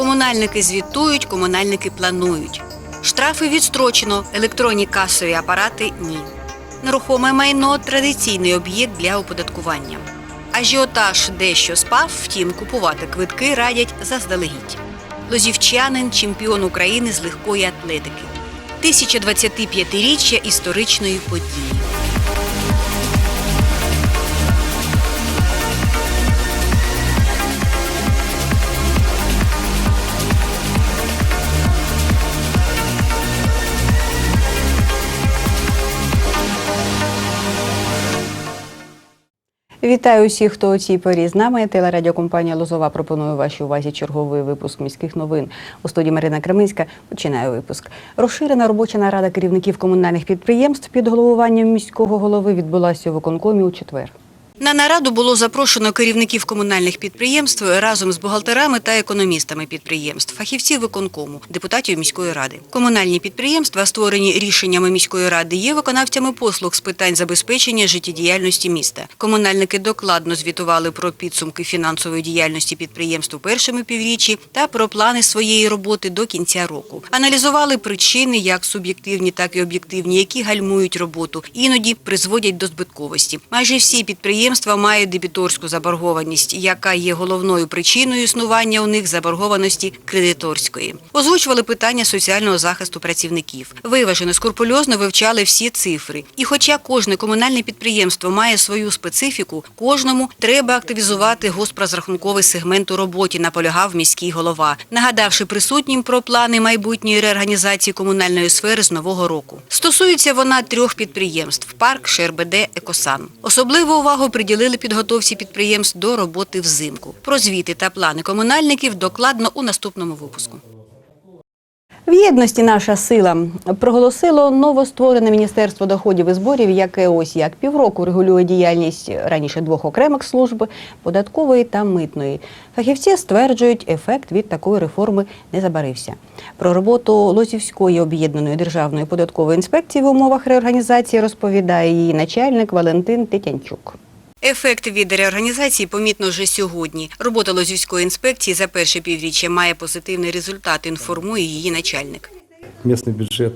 Комунальники звітують, комунальники планують. Штрафи відстрочено, електронні касові апарати ні. Нерухоме майно традиційний об'єкт для оподаткування. Ажіотаж дещо спав, втім, купувати квитки радять заздалегідь. Лозівчанин чемпіон України з легкої атлетики. 1025-річчя історичної події. Вітаю усіх, хто у цій порі з нами. Телерадіокомпанія Лозова пропонує вашій увазі черговий випуск міських новин. У студії Марина Креминська починає випуск. Розширена робоча нарада керівників комунальних підприємств під головуванням міського голови відбулася у виконкомі у четвер. На нараду було запрошено керівників комунальних підприємств разом з бухгалтерами та економістами підприємств, фахівців виконкому, депутатів міської ради. Комунальні підприємства, створені рішеннями міської ради, є виконавцями послуг з питань забезпечення життєдіяльності міста. Комунальники докладно звітували про підсумки фінансової діяльності підприємств у першому півріччі та про плани своєї роботи до кінця року. Аналізували причини, як суб'єктивні, так і об'єктивні, які гальмують роботу, іноді призводять до збитковості. Майже всі підприємства мають дебіторську заборгованість, яка є головною причиною існування у них заборгованості кредиторської. Озвучували питання соціального захисту працівників. Виважено, скрупульозно вивчали всі цифри. І хоча кожне комунальне підприємство має свою специфіку, кожному треба активізувати госпрозрахунковий сегмент у роботі, наполягав міський голова, нагадавши присутнім про плани майбутньої реорганізації комунальної сфери з нового року. Стосується вона трьох підприємств: парк, ШРБД, Екосан. Особливу увагу приділили підготовці підприємств до роботи взимку. Про звіти та плани комунальників докладно у наступному випуску. В єдності наша сила проголосило новостворене міністерство доходів і зборів, яке ось як півроку регулює діяльність раніше двох окремих служб податкової та митної. Фахівці стверджують, ефект від такої реформи не забарився. Про роботу Лозівської об'єднаної державної податкової інспекції в умовах реорганізації розповідає її начальник Валентин Тетянчук. Ефект від реорганізації помітно вже сьогодні. Робота Лозівської інспекції за перше півріччя має позитивний результат, інформує її начальник. Местный бюджет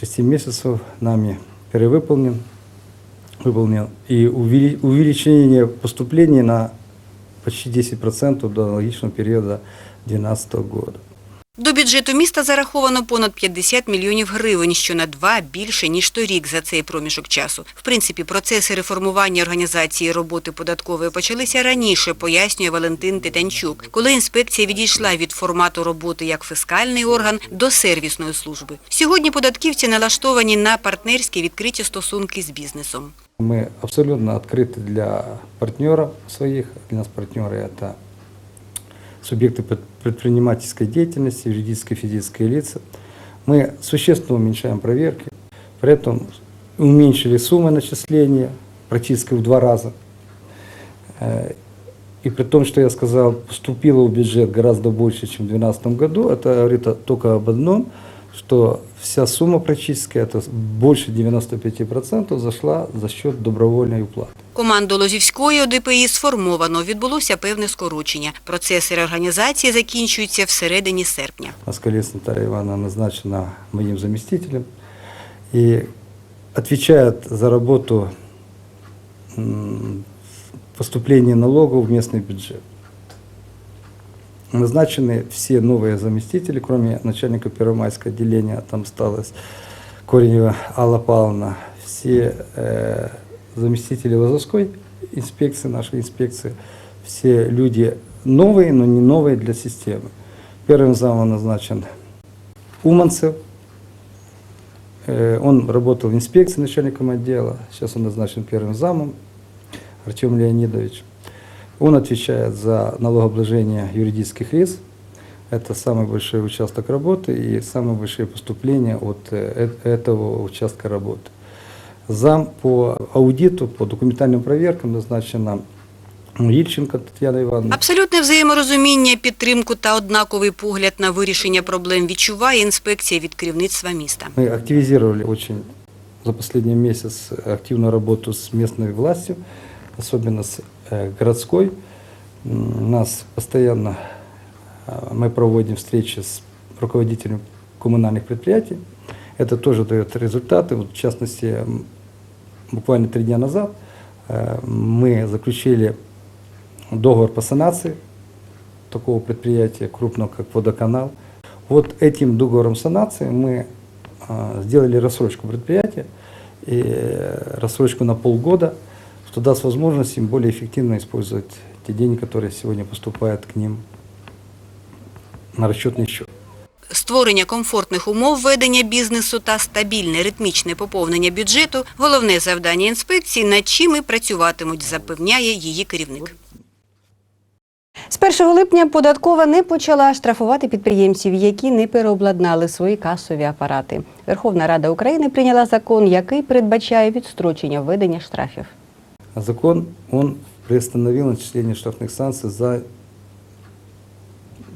6 месяцев нами перевыполнен, выполнен. И увели- увеличение поступлений на почти 10% до аналогичного периода 2012 года. До бюджету міста зараховано понад 50 мільйонів гривень, що на два більше, ніж торік за цей проміжок часу. В принципі, процеси реформування організації роботи податкової почалися раніше, пояснює Валентин Титанчук, коли інспекція відійшла від формату роботи як фіскальний орган до сервісної служби. Сьогодні податківці налаштовані на партнерські відкриті стосунки з бізнесом. Мы абсолютно открыты для партнеров своих. Для нас партнеры – это субъекты пред- предпринимательской деятельности, юридические и физические лица. Мы существенно уменьшаем проверки, при этом уменьшили суммы начисления практически в два раза. Э, И при том, что я сказал, поступило в бюджет гораздо больше, чем в 2012 году, это говорит только об одном, что вся сумма практически, это больше 95% зашла за счет добровольной уплаты. Команду Лозівської ОДПІ сформовано, відбулося певне скорочення. Процеси реорганізації закінчуються всередині серпня. У нас Колесная Наталья Ивановна назначена моим заместителем и отвечает за работу м, поступления налогов в местный бюджет. Назначены все новые заместители, кроме начальника Первомайского отделения, там осталась Коренева Алла Павловна, все э, заместители Лозовской инспекции, нашей инспекции, все люди новые, но не новые для системы. Первым замом назначен Уманцев. Э, Он работал в инспекции начальником отдела. Сейчас он назначен первым замом Артем Леонидович. Он отвечает за налогообложение юридических лиц. Это самый большой участок работы и самые большие поступления от э, э- этого участка работы. Зам по аудиту, по документальным проверкам назначена Ильченко Татьяна Ивановна. Абсолютне взаєморозуміння, підтримку та однаковий погляд на вирішення проблем відчуває інспекція від керівництва міста. Мы активизировали очень за последний месяц активную работу с местной властью, особенно с э, городской. М, Нас постоянно э, мы проводим встречи с руководителями коммунальных предприятий. Это тоже дает результаты. Вот, в частности, буквально три дня назад э, мы заключили договор по санации такого предприятия крупного, как водоканал. Вот этим договором санации мы э, сделали рассрочку предприятия, и э, рассрочку на полгода, что даст возможность им более эффективно использовать те деньги, которые сегодня поступают к ним на расчетный счет. Створення комфортних умов ведення бізнесу та стабільне ритмічне поповнення бюджету – головне завдання інспекції, над чим і працюватимуть, запевняє її керівник. З 1 липня податкова не почала штрафувати підприємців, які не переобладнали свої касові апарати. Верховна Рада України прийняла закон, який передбачає відстрочення введення штрафів. А закон, он приостановил начисление штрафных санкций за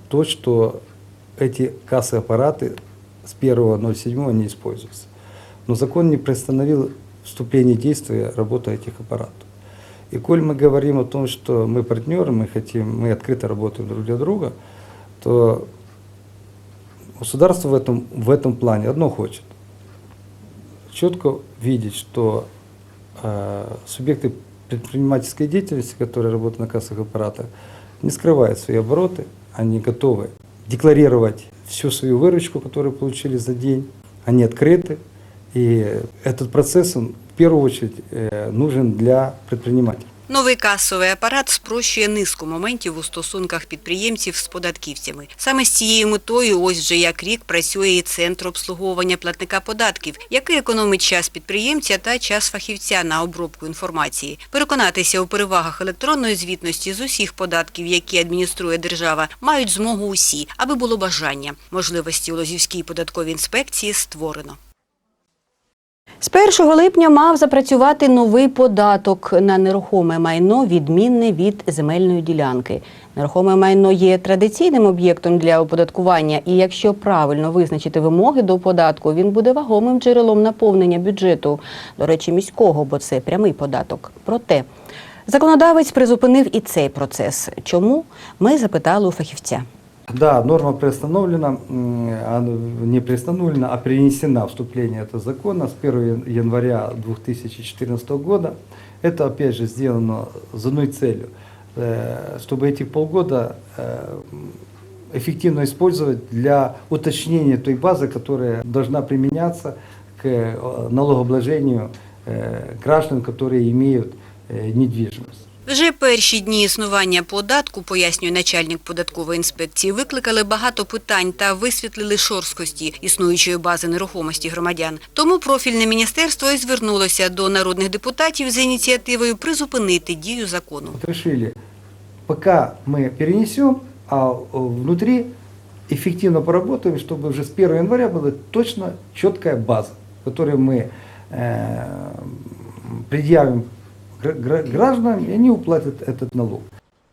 то, что эти кассы аппараты с 1.07 не используются. Но закон не приостановил вступление действия работы этих аппаратов. И коль мы говорим о том, что мы партнеры, мы хотим, мы открыто работаем друг для друга, то государство в этом, в этом плане одно хочет. Четко видеть, что субъекты предпринимательской деятельности, которые работают на кассовых аппаратах, не скрывают свои обороты, они готовы декларировать всю свою выручку, которую получили за день, они открыты, и этот процесс, он в первую очередь э, нужен для предпринимателей. Новий касовий апарат спрощує низку моментів у стосунках підприємців з податківцями. Саме з цією метою ось вже як рік працює і центр обслуговування платника податків, який економить час підприємця та час фахівця на обробку інформації. Переконатися у перевагах електронної звітності з усіх податків, які адмініструє держава, мають змогу усі, аби було бажання. Можливості у Лозівській податковій інспекції створено. З 1 липня мав запрацювати новий податок на нерухоме майно, відмінне від земельної ділянки. Нерухоме майно є традиційним об'єктом для оподаткування, і якщо правильно визначити вимоги до податку, він буде вагомим джерелом наповнення бюджету, до речі, міського, бо це прямий податок. Проте законодавець призупинив і цей процес. Чому? Ми запитали у фахівця. Да, норма приостановлена, не приостановлена, а перенесена вступление этого закона с 1 января 2014 года. Это, опять же, сделано с одной целью, э, чтобы эти полгода э, эффективно использовать для уточнения той базы, которая должна применяться к э, налогообложению граждан, которые имеют недвижимость. Вже перші дні існування податку, пояснює начальник податкової інспекції, викликали багато питань та висвітлили шорсткості існуючої бази нерухомості громадян. Тому профільне міністерство і звернулося до народних депутатів з ініціативою призупинити дію закону. Вот решили, пока мы перенесем, а э, внутри эффективно поработаем, чтобы уже с 1 января была точно четкая база, которую мы э, предъявим гра- гра- гражданам, и они уплатят этот налог.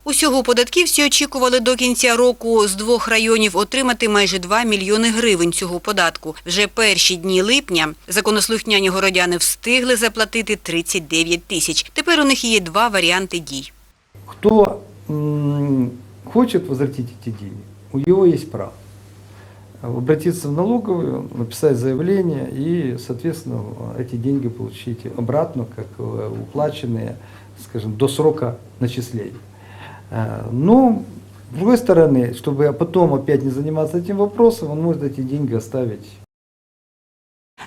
Усього податківці очікували до кінця року з двох районів отримати майже 2 мільйони гривень цього податку. Вже перші дні липня законослухняні городяни встигли заплатити 39 тисяч. Тепер у них є два варіанти дій. Кто м, хочет возвратить эти деньги, у него есть право Обратиться в налоговую, написать заявление и, соответственно, эти деньги получить обратно, как э, уплаченные, скажем, до срока начисления. Э, Но, с другой стороны, чтобы потом опять не заниматься этим вопросом, он может эти деньги оставить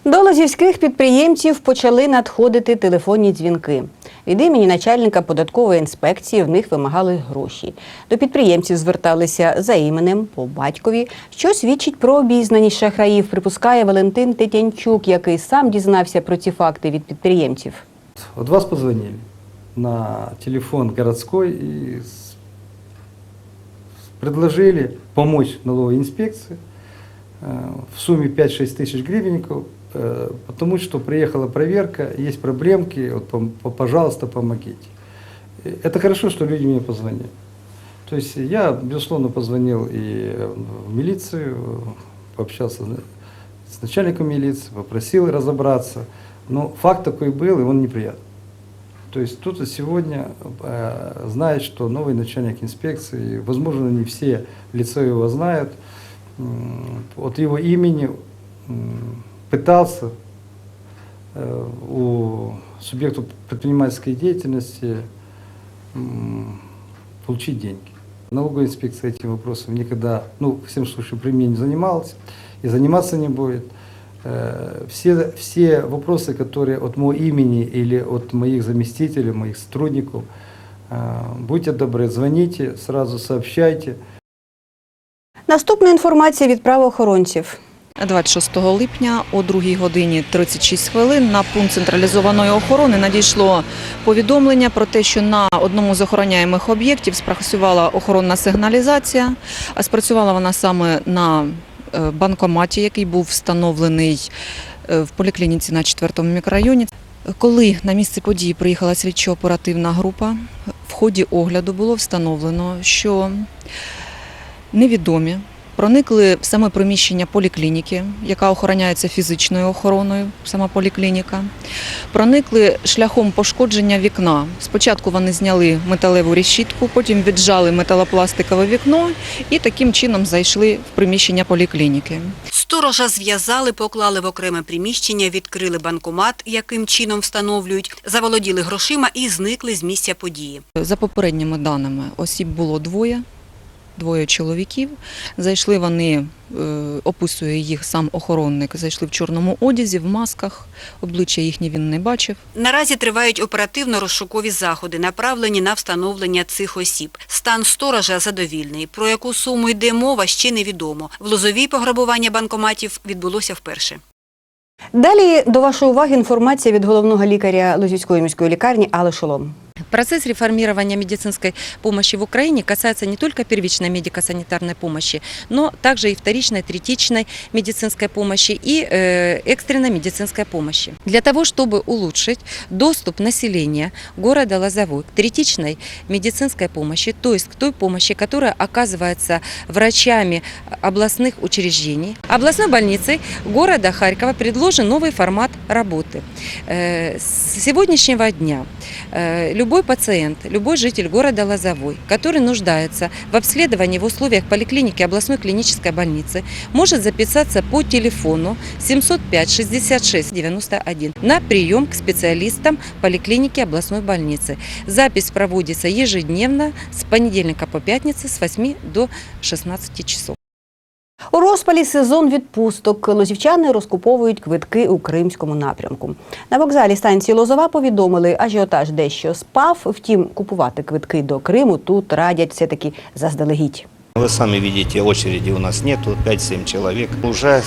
До лозівських підприємців почали надходити телефонні дзвінки. Від імені начальника податкової інспекції в них вимагали гроші. До підприємців зверталися за іменем по батькові, що свідчить про обізнаність шахраїв, припускає Валентин Тетянчук, який сам дізнався про ці факти від підприємців. Вот вас позвонили на телефон городской и с- предложили помочь налоговой инспекции э, в сумме 5-6 тысяч гривенников, э, Потому что приехала проверка, есть проблемки, вот, пожалуйста, помогите. И Это хорошо, что люди мне позвонили. То есть я, безусловно, позвонил и в милицию, пообщался с начальником милиции, попросил разобраться. Но факт такой был, и он неприятный. То есть кто-то сегодня э, знает, что новый начальник инспекции, возможно, не все лицо его знают, от его имени пытался э, у субъектов предпринимательской деятельности м, получить деньги. Налоговая инспекция этим вопросом никогда, ну, в всем случае, при мне не занималась и заниматься не будет. Э, Все, все вопросы, которые от моего имени или от моих заместителей, моих сотрудников, э, будьте добры, звоните, сразу сообщайте. Наступна інформація від правоохоронців. 26 липня о 2 годині 36 хвилин на пункт централізованої охорони надійшло повідомлення про те, що на одному з охороняємих об'єктів спрацювала охоронна сигналізація, а спрацювала вона саме на е, банкоматі, який був встановлений е, в поліклініці на 4 мікрорайоні. Коли на місце події приїхала слідчо-оперативна група, в ході огляду було встановлено, що невідомі проникли в саме приміщення поліклініки, яка охороняється фізичною охороною, сама поліклініка. Проникли шляхом пошкодження вікна. Спочатку вони зняли металеву решітку, потім віджали металопластикове вікно і таким чином зайшли в приміщення поліклініки. Сторожа зв'язали, поклали в окреме приміщення, відкрили банкомат, яким чином встановлюють, заволоділи грошима і зникли з місця події. За попередніми даними, осіб було двоє. Двоє чоловіків. Зайшли вони, е, описує їх сам охоронник, зайшли в чорному одязі, в масках, обличчя їхні він не бачив. Наразі тривають оперативно-розшукові заходи, направлені на встановлення цих осіб. Стан сторожа задовільний. Про яку суму йде мова, ще невідомо. В Лозовій пограбування банкоматів відбулося вперше. Далі до вашої уваги інформація від головного лікаря Лозівської міської лікарні Алли Шолом. Процесс реформирования медицинской помощи в Украине касается не только первичной медико-санитарной помощи, но также и вторичной, третичной медицинской помощи и э, экстренной медицинской помощи. Для того, чтобы улучшить доступ населения города Лозовой к третичной медицинской помощи, то есть к той помощи, которая оказывается врачами областных учреждений, областной больницей города Харькова предложен новый формат работы. Э, С сегодняшнего дня э, любой пациент, любой житель города Лозовой, который нуждается в обследовании в условиях поликлиники областной клинической больницы, может записаться по телефону 705 66 91 на прием к специалистам поликлиники областной больницы. Запись проводится ежедневно с понедельника по пятницу с 8 до 16 часов. У розпалі сезон відпусток лозівчани розкуповують квитки у кримському напрямку. На вокзалі станції Лозова повідомили, ажіотаж дещо спав. Втім, купувати квитки до Криму тут радять все-таки заздалегідь. Вы сами видите, очереди у нас нету, 5-7 человек. Уже э,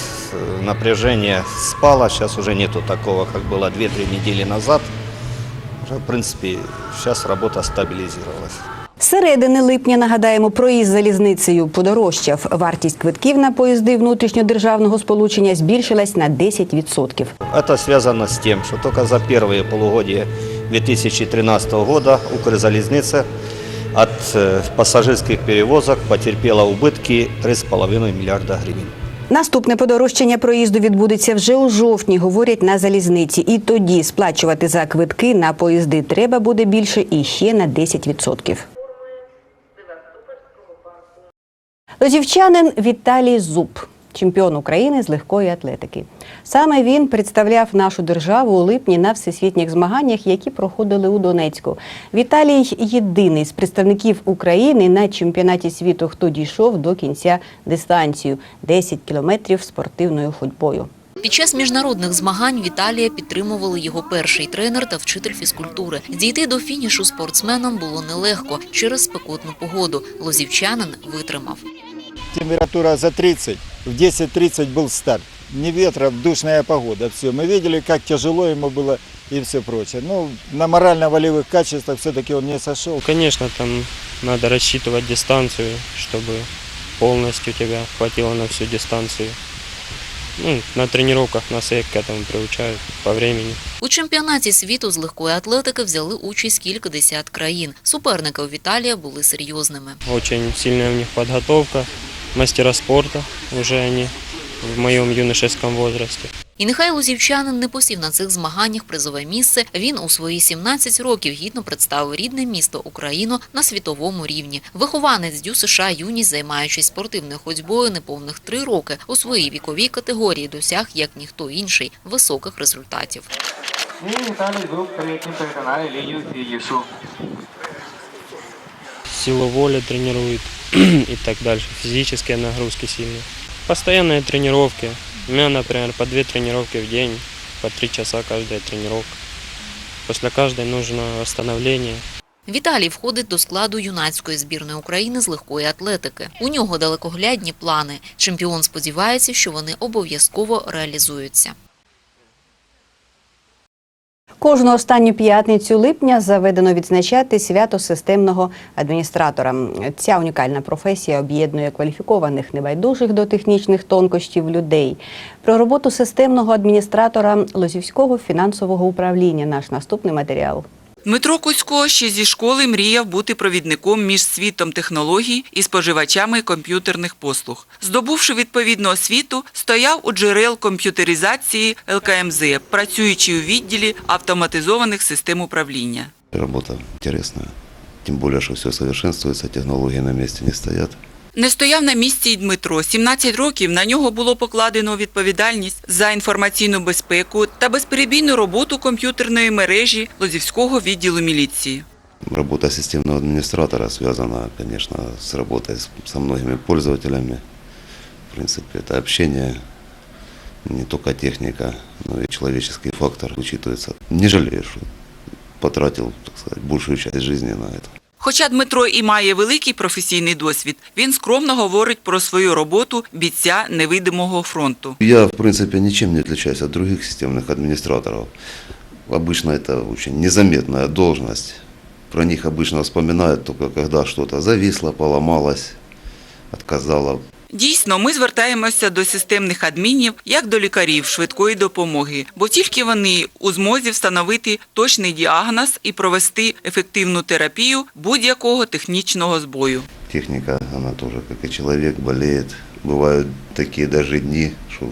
напряжение спало, сейчас уже нету такого, как было 2-3 недели назад. Уже, в принципе, сейчас работа стабилизировалась. З середини липня, нагадаємо, проїзд залізницею подорожчав. Вартість квитків на поїзди внутрішньодержавного сполучення збільшилась на 10%. Это связано с тем, что только за первые полугодия 2013 года Укрзалезница от э, пассажирских перевозок потерпела убытки 3,5 миллиарда гривен. Наступне подорожчання проїзду відбудеться вже у жовтні, говорять на залізниці. І тоді сплачувати за квитки на поїзди треба буде більше і ще на 10%. Лозівчанин Віталій Зуб, чемпіон України з легкої атлетики. Саме він представляв нашу державу у липні на всесвітніх змаганнях, які проходили у Донецьку. Віталій єдиний з представників України на чемпіонаті світу, хто дійшов до кінця дистанцію 10 кілометрів спортивною ходьбою. Під час міжнародних змагань Віталія підтримували його перший тренер та вчитель фізкультури. Дійти до фінішу спортсменам було нелегко через спекотну погоду. Лозівчанин витримав. Температура за 30, в 10.30 был старт. Ни ветра, душная погода, все. Мы видели, как тяжело ему было и все прочее. Ну, на морально-волевых качествах все-таки он не сошел. Конечно, там надо рассчитывать дистанцию, чтобы полностью тебя хватило на всю дистанцию. Ну, на тренировках нас як к этому приучают по времени. У чемпіонаті світу з легкої атлетики взяли участь кілька десят країн. Суперники у Віталія були серйозними. Очень сильна у них підготовка, мастера спорту вже вони в моєму юношеському возрасте. І нехай лузівчанин не посів на цих змаганнях призове місце, він у свої 17 років гідно представив рідне місто Україну на світовому рівні. Вихованець Дю США юність, займаючись спортивною ходьбою неповних три роки, у своїй віковій категорії досяг, як ніхто інший, високих результатів. І. Силу воли тренирует и так дальше. Физические нагрузки сильные. Постоянные тренировки. У меня, например, по две тренировки в день, по три часа каждая тренировка. После каждой нужно восстановление. Віталій входить до складу юнацької збірної України з легкої атлетики. У нього далекоглядні плани. Чемпіон сподівається, що вони обов'язково реалізуються. Кожну останню п'ятницю липня заведено відзначати свято системного адміністратора. Ця унікальна професія об'єднує кваліфікованих небайдужих до технічних тонкощів людей. Про роботу системного адміністратора Лозівського фінансового управління. Наш наступний матеріал. Дмитро Кузько ще зі школи мріяв бути провідником між світом технологій і споживачами комп'ютерних послуг. Здобувши відповідну освіту, стояв у джерел комп'ютеризації ЛКМЗ, працюючи у відділі автоматизованих систем управління. Работа интересная. Тем более, что все совершенствуется, технологии на месте не стоят. Не стояв на місці й Дмитро. 17 років на нього було покладено відповідальність за інформаційну безпеку та безперебійну роботу комп'ютерної мережі Лозівського відділу міліції. Работа системного администратора связана, конечно, с работой с- со многими пользователями. В принципе, это общение, не только техника, но и человеческий фактор учитывается. Не жалею, что потратил, так сказать, большую часть жизни на это. Хоча Дмитро і має великий професійний досвід, він скромно говорить про свою роботу бійця невидимого фронту. Я, в принципе, ничем не отличаюсь от других системных администраторов. Обычно это очень незаметная должность. Про них обычно вспоминают только когда что-то зависло, поломалось, отказало. Дійсно, ми звертаємося до системних адмінів як до лікарів швидкої допомоги, бо тільки вони у змозі встановити точний діагноз і провести ефективну терапію будь-якого технічного збою. Техника, она тоже, как и человек, болеет. Бывают такие даже дни, что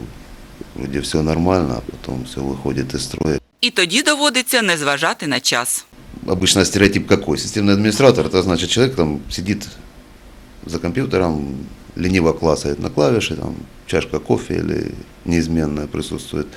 вроде все нормально, а потом все выходит из строя. І тоді доводиться не зважати на час. Обычно стереотип какой? Системный администратор, это значит человек там сидит за компьютером, лениво классает на клавиши, там чашка кофе или неизменная присутствует.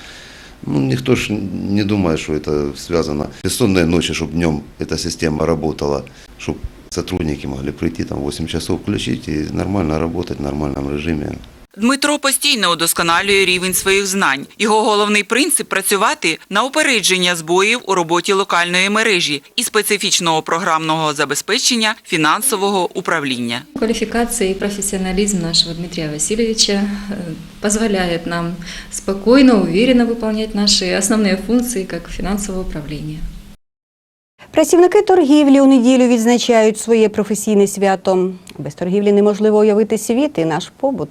Ну, никто ж не думает, что это связано. Бессонные ночи, чтобы днем эта система работала, чтобы сотрудники могли прийти там 8 часов включить и нормально работать в нормальном режиме. Дмитро постійно удосконалює рівень своїх знань. Його головний принцип працювати на упередження збоїв у роботі локальної мережі і специфічного програмного забезпечення фінансового управління. Квалификация и профессионализм нашего Дмитрия Васильевича э, позволяет нам спокойно, уверенно выполнять наши основные функции как финансового управления. Працівники торгівлі у неділю відзначають своє професійне свято. Без торгівлі неможливо уявити світ і наш побут.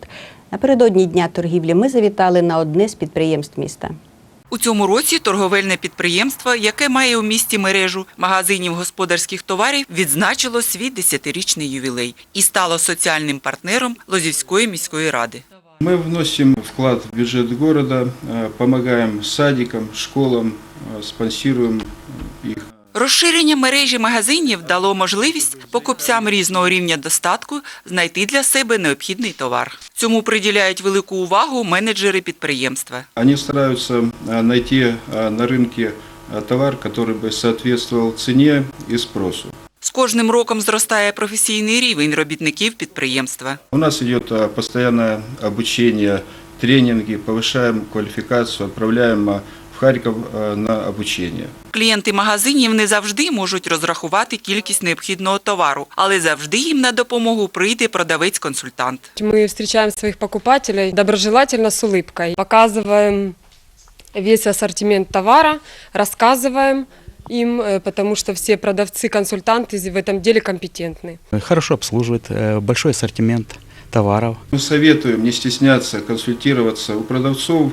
Напередодні дня торгівлі ми завітали на одне з підприємств міста. У цьому році торговельне підприємство, яке має у місті мережу магазинів господарських товарів, відзначило свій 10-річний ювілей і стало соціальним партнером Лозівської міської ради. Мы вносим вклад в бюджет города, э, помогаем садикам, школам, э, спонсируем их. Розширення мережі магазинів дало можливість покупцям різного рівня достатку знайти для себе необхідний товар. Цьому приділяють велику увагу менеджери підприємства. Они стараются э, найти э, на рынке э, товар, который бы соответствовал цене и спросу. З кожним роком зростає професійний рівень робітників підприємства. У нас идет э, постоянное обучение, тренинги, повышаем квалификацию, отправляем э, в Харьков э, на обучение. Клієнти магазинів не завжди можуть розрахувати кількість необхідного товару, але завжди їм на допомогу прийде продавець-консультант. Мы встречаем своих покупателей доброжелательно с улыбкой. Показываем весь ассортимент товара, рассказываем им, э, потому что все продавцы-консультанты в этом деле компетентны. Хорошо обслуживает, э, большой ассортимент товаров. Мы советуем не стесняться, консультироваться у продавцов.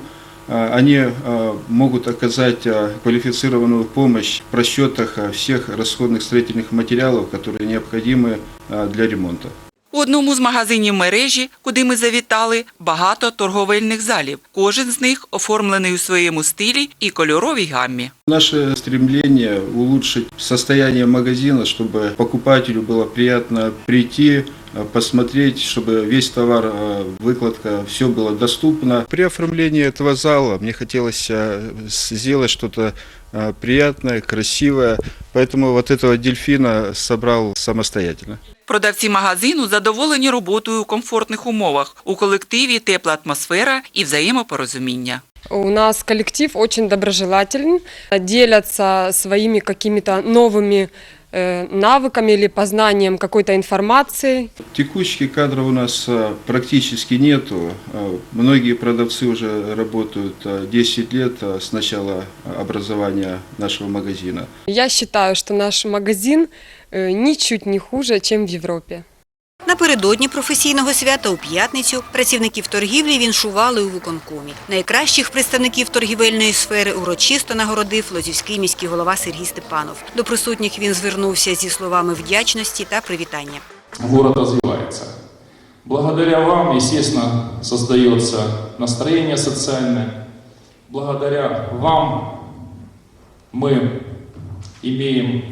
А, Они а, могут оказать а, квалифицированную помощь в просчетах а, всех расходных строительных материалов, которые необходимы а, для ремонта. У одному з магазинів мережі, куди ми завітали, багато торговельних залів. Кожен з них оформлений у своєму стилі і кольоровій гаммі. Наше стремление улучшить состояние магазина, чтобы покупателю было приятно прийти, э, посмотреть, чтобы весь товар, э, выкладка, все было доступно. При оформлении этого зала мне хотелось э, сделать что-то э, приятное, красивое, поэтому вот этого дельфина собрал самостоятельно. Продавці магазину задоволені роботою у комфортних умовах. У колективі тепла атмосфера і взаємопорозуміння. У нас коллектив очень доброжелателен, делятся своими какими-то новыми э, навыками или познанием какой-то информации. Текучки кадров у нас э, практически нету. Э, Многие продавцы уже работают э, 10 лет э, с начала образования нашего магазина. Я считаю, что наш магазин э, ничуть не хуже, чем в Европе. Напередодні професійного свята у п'ятницю працівників торгівлі віншували у виконкомі. Найкращих представників торгівельної сфери урочисто нагородив Лозівський міський голова Сергій Степанов. До присутніх він звернувся зі словами вдячності та привітання. город развивается. Благодаря вам, естественно, создается настроение социальное. Благодаря вам мы имеем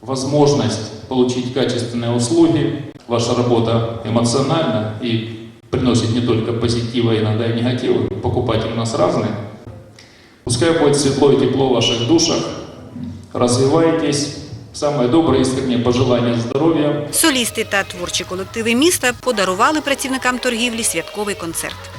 возможность получить качественные услуги. Ваша работа эмоциональна и приносит не только позитива, иногда и негатива. Покупатели у нас разные. Пускай будет светло и тепло в ваших душах. Развивайтесь. Саме добре іскреннє пожелання здоров'я. Солісти та творчі колективи міста подарували працівникам торгівлі святковий концерт.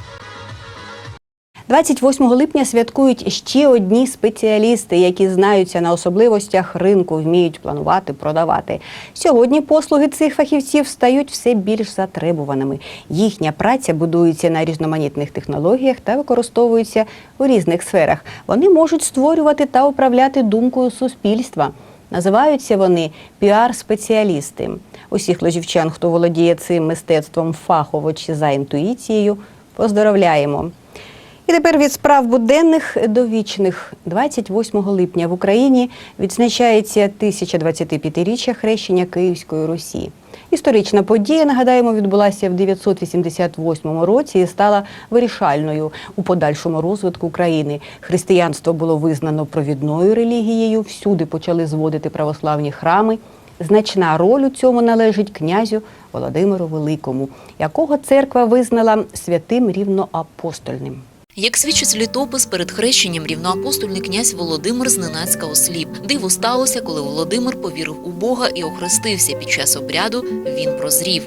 28 липня святкують ще одні спеціалісти, які знаються на особливостях ринку, вміють планувати, продавати. Сьогодні послуги цих фахівців стають все більш затребуваними. Їхня праця будується на різноманітних технологіях та використовується у різних сферах. Вони можуть створювати та управляти думкою суспільства. Називаються вони піар-спеціалісти. Усіх ложівчан, хто володіє цим мистецтвом фахово чи за інтуїцією, поздоровляємо. І тепер від справ буденних до вічних. 28 липня в Україні відзначається 1025-річчя хрещення Київської Русі. Історична подія, нагадаємо, відбулася в 988 році і стала вирішальною у подальшому розвитку країни. Християнство було визнано провідною релігією, всюди почали зводити православні храми. Значна роль у цьому належить князю Володимиру Великому, якого церква визнала святим рівноапостольним. Як свідчить літопис, перед хрещенням рівноапостольний князь Володимир зненацька осліп. Диво сталося, коли Володимир повірив у Бога і охрестився. Під час обряду він прозрів.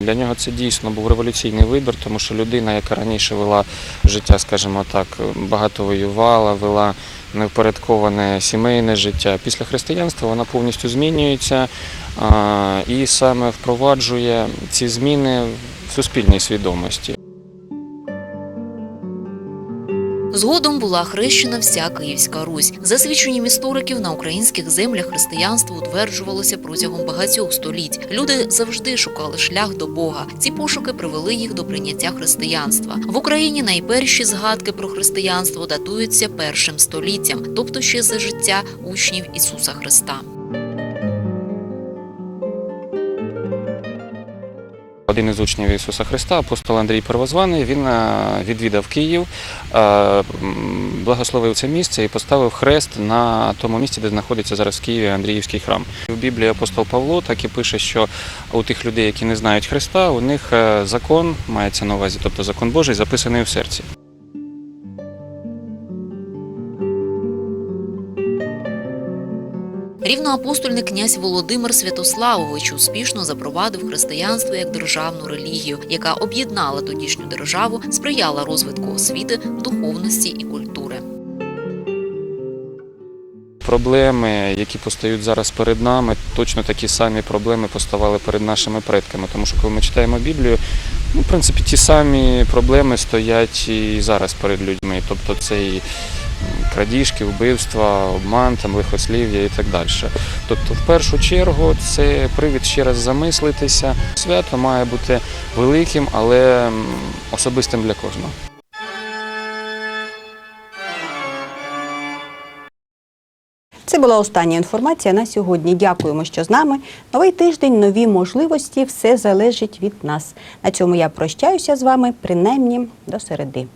Для нього це дійсно був революційний вибір, тому що людина, яка раніше вела життя, скажімо так, багато воювала, вела невпорядковане сімейне життя. Після християнства вона повністю змінюється і саме впроваджує ці зміни в суспільній свідомості. Згодом була хрещена вся Київська Русь. За свідченням істориків, на українських землях християнство утверджувалося протягом багатьох століть. Люди завжди шукали шлях до Бога. Ці пошуки привели їх до прийняття християнства. В Україні найперші згадки про християнство датуються першим століттям, тобто ще за життя учнів Ісуса Христа. Один із учнів Ісуса Христа, апостол Андрій Первозваний, він е, відвідав Київ, е, благословив це місце і поставив хрест на тому місці, де знаходиться зараз в Києві Андріївський храм. В Біблії апостол Павло так і пише, що у тих людей, які не знають Христа, у них е, закон мається на увазі, тобто закон Божий, записаний у серці. Рівноапостольний князь Володимир Святославович успішно запровадив християнство як державну релігію, яка об'єднала тодішню державу, сприяла розвитку освіти, духовності і культури. Проблеми, які постають зараз перед нами, точно такі самі проблеми поставали перед нашими предками. Тому що коли ми читаємо Біблію, ну, в принципі, ті самі проблеми стоять і зараз перед людьми. Тобто це і крадіжки, вбивства, обман, там, лихослів'я і так далі. Тобто, в першу чергу, це привід ще раз замислитися. Свято має бути великим, але особистим для кожного. Це була остання інформація на сьогодні. Дякуємо, що з нами. Новий тиждень, нові можливості. Все залежить від нас. На цьому я прощаюся з вами, принаймні до середи.